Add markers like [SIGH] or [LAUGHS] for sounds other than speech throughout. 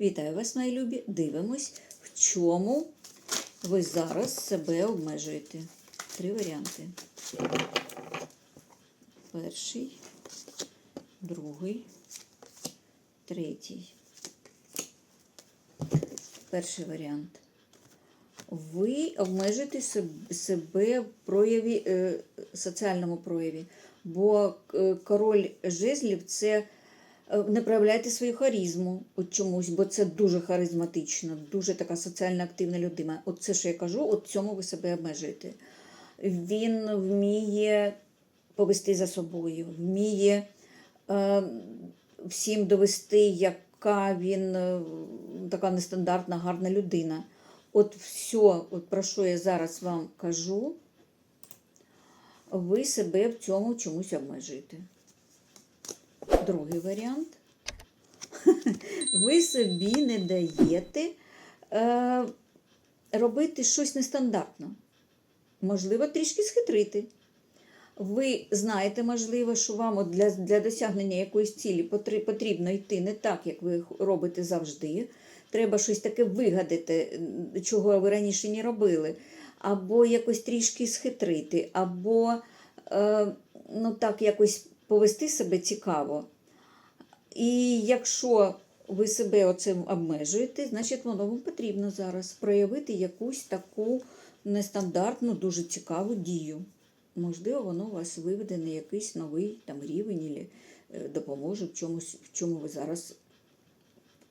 Вітаю вас, мої любі. Дивимось, в чому ви зараз себе обмежуєте. Три варіанти. Перший, другий, третій. Перший варіант. Ви обмежуєте себе в прояві, е, соціальному прояві, бо е, король жезлів це не проявляєте свою харизму от чомусь, бо це дуже харизматично, дуже така соціально активна людина. От це, що я кажу, от цьому ви себе обмежуєте. Він вміє повести за собою, вміє е, всім довести, яка він е, така нестандартна, гарна людина. От все, от про що я зараз вам кажу, ви себе в цьому чомусь обмежуєте. Другий варіант. [LAUGHS] Ви собі не даєте е, робити щось нестандартно. Можливо, трішки схитрити. Ви знаєте, можливо, що вам для, для досягнення якоїсь цілі потрібно йти не так, як ви робите завжди. Треба щось таке вигадати, чого ви раніше не робили, або якось трішки схитрити, або е, ну, так якось повести себе цікаво. І якщо ви себе оцим обмежуєте, значить воно вам потрібно зараз проявити якусь таку нестандартну, дуже цікаву дію. Можливо, воно вас виведе на якийсь новий там, рівень і допоможе в чомусь, в чому ви зараз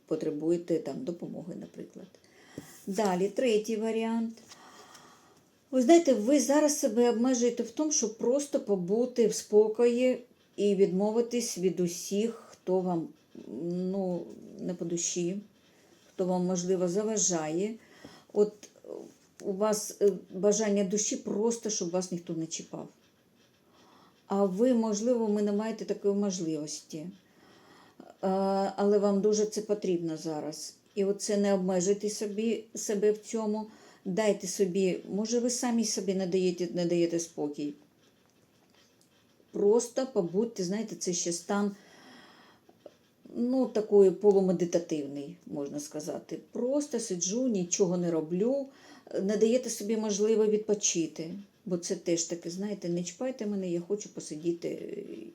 потребуєте там, допомоги, наприклад. Далі, третій варіант. Ви знаєте, ви зараз себе обмежуєте в тому, щоб просто побути в спокої і відмовитись від усіх, хто вам ну, не по душі, хто вам, можливо, заважає. От у вас е, бажання душі просто, щоб вас ніхто не чіпав. А ви, можливо, ви не маєте такої можливості. Але вам дуже це потрібно зараз. І оце не обмежуйте собі, себе в цьому. Дайте собі, може, ви самі собі не даєте, не даєте спокій. Просто побудьте, знаєте, це ще стан ну, такий полумедитативний, можна сказати. Просто сиджу, нічого не роблю, не даєте собі можливо відпочити. Бо це теж таке, знаєте, не чіпайте мене, я хочу посидіти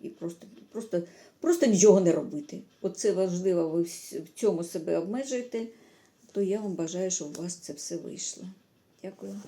і просто, просто, просто нічого не робити. Оце важливо, ви в цьому себе обмежуєте, то я вам бажаю, щоб у вас це все вийшло. Дякую.